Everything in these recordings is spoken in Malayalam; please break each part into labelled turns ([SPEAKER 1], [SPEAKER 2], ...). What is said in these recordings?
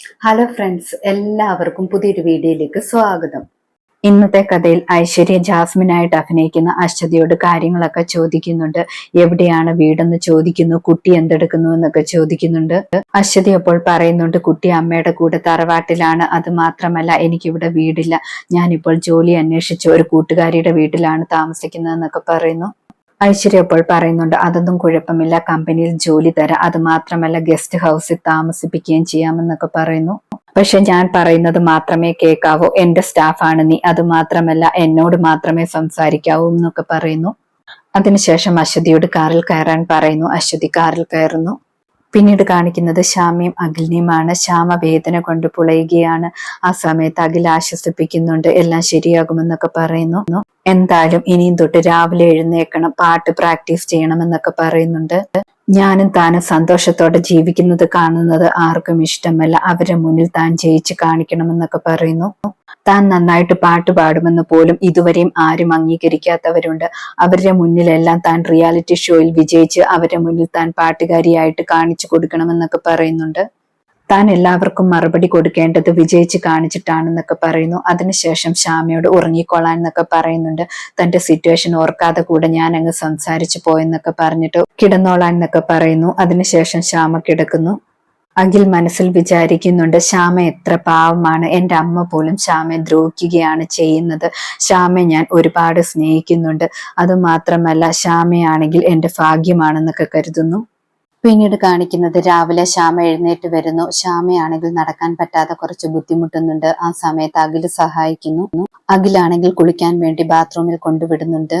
[SPEAKER 1] ഹലോ ഫ്രണ്ട്സ് എല്ലാവർക്കും പുതിയൊരു വീഡിയോയിലേക്ക് സ്വാഗതം. ഇന്നത്തെ കഥയിൽ ഐശ്വര്യ ജാസ്മിനായിട്ട് അഭിനയിക്കുന്ന അശ്വതിയോട് കാര്യങ്ങളൊക്കെ ചോദിക്കുന്നുണ്ട്. എവിടെയാണ് വീടെന്ന് ചോദിക്കുന്നു കുട്ടി എന്തെടുക്കുന്നു എന്നൊക്കെ ചോദിക്കുന്നുണ്ട്. അശ്വതി അപ്പോൾ പറയുന്നുണ്ട് കുട്ടി അമ്മയുടെ കൂടെ തറവാട്ടിലാണ് അത് മാത്രമല്ല എനിക്കിവിടെ വീടില്ല. ഞാനിപ്പോൾ ജോലി അന്വേഷിച്ച് ഒരു കൂട്ടുകാരിയുടെ വീട്ടിലാണ് താമസിക്കുന്നത് എന്നൊക്കെ പറയുന്നു. ഐശ്വര്യ അപ്പോൾ പറയുന്നുണ്ട് അതൊന്നും കുഴപ്പമില്ല. കമ്പനിയിൽ ജോലി തരാം. അത് മാത്രമല്ല ഗസ്റ്റ് ഹൗസിൽ താമസിപ്പിക്കുകയും ചെയ്യാമെന്നൊക്കെ പറയുന്നു. പക്ഷെ ഞാൻ പറയുന്നത് മാത്രമേ കേൾക്കാവൂ. എന്റെ സ്റ്റാഫാണ് നീ. അത് മാത്രമല്ല എന്നോട് മാത്രമേ സംസാരിക്കാവൂ എന്നൊക്കെ പറയുന്നു. അതിനുശേഷം അശ്വതിയോട് കാറിൽ കയറാൻ പറയുന്നു. അശ്വതി കാറിൽ കയറുന്നു. പിന്നീട് കാണിക്കുന്നത് ശ്യാമയും അഖിലിനെയുമാണ്. ശ്യാമ വേദന കൊണ്ട് പുളയുകയാണ്. ആ സമയത്ത് അഖിൽ ആശ്വസിപ്പിക്കുന്നുണ്ട്. എല്ലാം ശരിയാകുമെന്നൊക്കെ പറയുന്നു. എന്തായാലും ഇനിയും തൊട്ട് രാവിലെ എഴുന്നേക്കണം പാട്ട് പ്രാക്ടീസ് ചെയ്യണമെന്നൊക്കെ പറയുന്നുണ്ട്. ഞാനും താനും സന്തോഷത്തോടെ ജീവിക്കുന്നത് കാണുന്നത് ആർക്കും ഇഷ്ടമല്ല. അവരെ മുന്നിൽ താൻ ജയിച്ച് കാണിക്കണമെന്നൊക്കെ പറയുന്നു. താൻ നന്നായിട്ട് പാട്ട് പാടുമെന്ന് പോലും ഇതുവരെയും ആരും അംഗീകരിക്കാത്തവരുണ്ട്. അവരുടെ മുന്നിലെല്ലാം താൻ റിയാലിറ്റി ഷോയിൽ വിജയിച്ച് അവരുടെ മുന്നിൽ താൻ പാട്ടുകാരിയായിട്ട് കാണിച്ചു കൊടുക്കണമെന്നൊക്കെ പറയുന്നുണ്ട്. താൻ എല്ലാവർക്കും മറുപടി കൊടുക്കേണ്ടത് വിജയിച്ച് കാണിച്ചിട്ടാണെന്നൊക്കെ പറയുന്നു. അതിനുശേഷം ശ്യാമയോട് ഉറങ്ങിക്കൊള്ളാൻ എന്നൊക്കെ പറയുന്നുണ്ട്. തന്റെ സിറ്റുവേഷൻ ഓർക്കാതെ കൂടെ ഞാൻ അങ്ങ് സംസാരിച്ചു പോയെന്നൊക്കെ പറഞ്ഞിട്ട് കിടന്നോളാൻ എന്നൊക്കെ പറയുന്നു. അതിനുശേഷം ശ്യാമ കിടക്കുന്നു. അഖിൽ മനസ്സിൽ വിചാരിക്കുന്നുണ്ട് ശ്യാമ എത്ര പാവമാണ്. എന്റെ അമ്മ പോലും ശ്യാമയെ ദ്രോഹിക്കുകയാണ് ചെയ്യുന്നത്. ശ്യാമയെ ഞാൻ ഒരുപാട് സ്നേഹിക്കുന്നുണ്ട്. അതുമാത്രമല്ല ശ്യാമയാണെങ്കിൽ എന്റെ ഭാഗ്യമാണെന്നൊക്കെ കരുതുന്നു. പിന്നീട് കാണിക്കുന്നത് രാവിലെ ശ്യാമ എഴുന്നേറ്റ് വരുന്നു. ശ്യാമയാണെങ്കിൽ നടക്കാൻ പറ്റാതെ കുറച്ച് ബുദ്ധിമുട്ടുന്നുണ്ട്. ആ സമയത്ത് അഖിൽ സഹായിക്കുന്നു. അഖിലാണെങ്കിൽ കുളിക്കാൻ വേണ്ടി ബാത്റൂമിൽ കൊണ്ടുവിടുന്നുണ്ട്.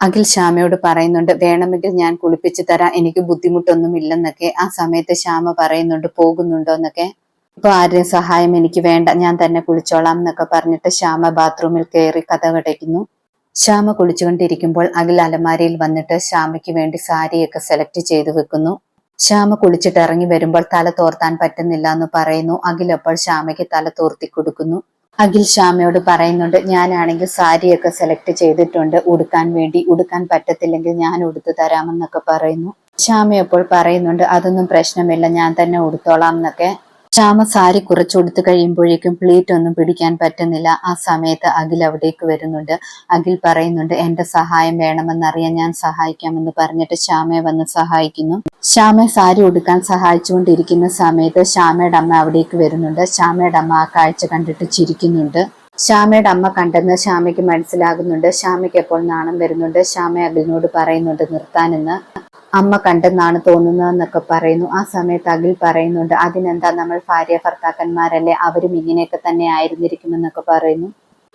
[SPEAKER 1] അഖിൽ ശ്യാമയോട് പറയുന്നുണ്ട് വേണമെങ്കിൽ ഞാൻ കുളിപ്പിച്ചു തരാം. എനിക്ക് ബുദ്ധിമുട്ടൊന്നും ഇല്ലെന്നൊക്കെ. ആ സമയത്ത് ശ്യാമ പറയുന്നുണ്ട് പോകുന്നുണ്ടോ? എന്നൊക്കെ. ഇപ്പൊ ആരുടെയും സഹായം എനിക്ക് വേണ്ട. ഞാൻ തന്നെ കുളിച്ചോളാം എന്നൊക്കെ പറഞ്ഞിട്ട് ശ്യാമ ബാത്റൂമിൽ കയറി കഥ കടയ്ക്കുന്നു ശ്യാമ കുളിച്ചുകൊണ്ടിരിക്കുമ്പോൾ അഖിൽ അലമാരയിൽ വന്നിട്ട് ശ്യാമയ്ക്ക് വേണ്ടി സാരിയൊക്കെ സെലക്ട് ചെയ്തു വെക്കുന്നു. ശ്യാമ കുളിച്ചിട്ട് ഇറങ്ങി വരുമ്പോൾ തല തോർത്താൻ പറ്റുന്നില്ല എന്ന് പറയുന്നു. അഖിൽ അപ്പോൾ ശ്യാമയ്ക്ക് തല തോർത്തി കൊടുക്കുന്നു. അഖിൽ ശ്യാമയോട് പറയുന്നുണ്ട് ഞാനാണെങ്കിൽ സാരിയൊക്കെ സെലക്ട് ചെയ്തിട്ടുണ്ട്. ഉടുക്കാൻ വേണ്ടി ഉടുക്കാൻ പറ്റത്തില്ലെങ്കിൽ ഞാൻ ഉടുത്തു തരാമെന്നൊക്കെ പറയുന്നു. ശ്യാമ അപ്പോൾ പറയുന്നുണ്ട് അതൊന്നും പ്രശ്നമില്ല ഞാൻ തന്നെ ഉടുത്തോളാം എന്നൊക്കെ. ശ്യാമ സാരി കുറച്ചുകൊടുത്തു കഴിയുമ്പോഴേക്കും പ്ലീറ്റ് ഒന്നും പിടിക്കാൻ പറ്റുന്നില്ല. ആ സമയത്ത് അഖിൽ അവിടേക്ക് വരുന്നുണ്ട്. അഖിൽ പറയുന്നുണ്ട് എന്റെ സഹായം വേണമെന്നറിയാൻ ഞാൻ സഹായിക്കാമെന്ന് പറഞ്ഞിട്ട് ശ്യാമയെ വന്ന് സഹായിക്കുന്നു. ശ്യാമയെ സാരി ഉടുക്കാൻ സഹായിച്ചുകൊണ്ടിരിക്കുന്ന സമയത്ത് ശ്യാമയുടെ അമ്മ അവിടേക്ക് വരുന്നുണ്ട്. ശ്യാമയുടെ അമ്മ ആ കാഴ്ച കണ്ടിട്ട് ചിരിക്കുന്നുണ്ട്. ശ്യാമയുടെ അമ്മ കണ്ടെന്ന് ശ്യാമയ്ക്ക് മനസ്സിലാകുന്നുണ്ട്. ശ്യാമയ്ക്ക് എപ്പോൾ നാണം വരുന്നുണ്ട്? ശ്യാമ അഖിലിനോട് പറയുന്നുണ്ട് നിർത്താനെന്ന്. അമ്മ കണ്ടെന്നാണ് തോന്നുന്നതെന്നൊക്കെ പറയുന്നു. ആ സമയത്ത് അഖിൽ പറയുന്നുണ്ട് അതിനെന്താ നമ്മൾ ഭാര്യ ഭർത്താക്കന്മാരല്ലേ? അവരും ഇങ്ങനെയൊക്കെ തന്നെ ആയിരുന്നിരിക്കുമെന്നൊക്കെ പറയുന്നു.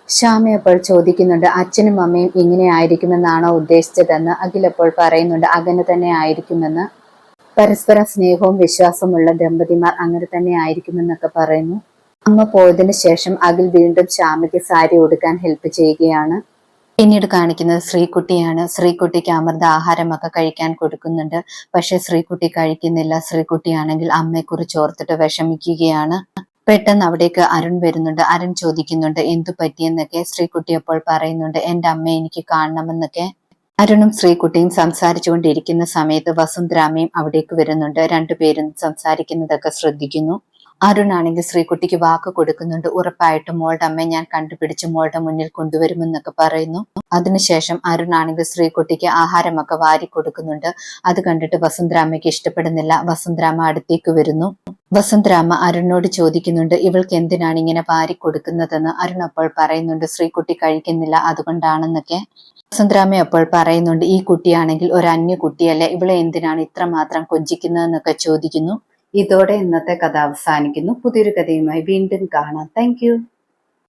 [SPEAKER 1] ശ്യാമ അപ്പോൾ ചോദിക്കുന്നുണ്ട് അച്ഛനും അമ്മയും ഇങ്ങനെ ആയിരിക്കുമെന്നാണോ ഉദ്ദേശിച്ചതെന്ന്? അഖിൽ അപ്പോൾ പറയുന്നുണ്ട് അങ്ങനെ തന്നെ ആയിരിക്കുമെന്ന്. പരസ്പരം സ്നേഹവും വിശ്വാസമുള്ള ദമ്പതിമാർ അങ്ങനെ തന്നെ ആയിരിക്കുമെന്നൊക്കെ പറയുന്നു. അമ്മ പോയതിനു ശേഷം അഖിൽ വീണ്ടും ശ്യാമയ്ക്ക് സാരി ഉടുക്കാൻ ഹെൽപ്പ് ചെയ്യുകയാണ്. പിന്നീട് കാണിക്കുന്നത് ശ്രീകുട്ടിയാണ്. ശ്രീകുട്ടിക്ക് അമൃത ആഹാരമൊക്കെ കഴിക്കാൻ കൊടുക്കുന്നുണ്ട്. പക്ഷെ ശ്രീകുട്ടി കഴിക്കുന്നില്ല. ശ്രീകുട്ടിയാണെങ്കിൽ അമ്മയെക്കുറിച്ച് ഓർത്തിട്ട് വിഷമിക്കുകയാണ്. പെട്ടെന്ന് അവിടേക്ക് അരുൺ വരുന്നുണ്ട്. അരുൺ ചോദിക്കുന്നുണ്ട് എന്തു പറ്റിയെന്നൊക്കെ? ശ്രീകുട്ടി അപ്പോൾ പറയുന്നുണ്ട് എന്റെ അമ്മയെ എനിക്ക് കാണണമെന്നൊക്കെ. അരുണും ശ്രീകുട്ടിയും സംസാരിച്ചുകൊണ്ടിരിക്കുന്ന സമയത്ത് വസുന്ധരാമയും അവിടേക്ക് വരുന്നുണ്ട്. രണ്ടുപേരും സംസാരിക്കുന്നതൊക്കെ ശ്രദ്ധിക്കുന്നു. അരുണാണെങ്കിൽ ശ്രീകുട്ടിക്ക് വാക്ക് കൊടുക്കുന്നുണ്ട്. ഉറപ്പായിട്ടും മോളുടെ അമ്മയെ ഞാൻ കണ്ടുപിടിച്ച് മോളുടെ മുന്നിൽ കൊണ്ടുവരുമെന്നൊക്കെ പറയുന്നു. അതിനുശേഷം അരുണാണെങ്കിൽ ശ്രീകുട്ടിക്ക് ആഹാരമൊക്കെ വാരി കൊടുക്കുന്നുണ്ട്. അത് കണ്ടിട്ട് വസുന്ധരാമയ്ക്ക് ഇഷ്ടപ്പെടുന്നില്ല. വസുന്ധരാമ അടുത്തേക്ക് വരുന്നു. വസുന്ധരാമ അരുണിനോട് ചോദിക്കുന്നുണ്ട് ഇവൾക്ക് എന്തിനാണ് ഇങ്ങനെ വാരി കൊടുക്കുന്നതെന്ന്? അരുൺ അപ്പോൾ പറയുന്നുണ്ട് ശ്രീകുട്ടി കഴിക്കുന്നില്ല അതുകൊണ്ടാണെന്നൊക്കെ. വസുന്ധരാമ അപ്പോൾ പറയുന്നുണ്ട് ഈ കുട്ടിയാണെങ്കിൽ ഒരു അന്യ കുട്ടിയല്ല ഇവളെ എന്തിനാണ് ഇത്ര ഇത്രമാത്രം കൊഞ്ചിക്കുന്നതെന്നൊക്കെ ചോദിക്കുന്നു. ഇതോടെ ഇന്നത്തെ കഥ അവസാനിക്കുന്നു. പുതിയൊരു കഥയുമായി വീണ്ടും കാണാം. താങ്ക്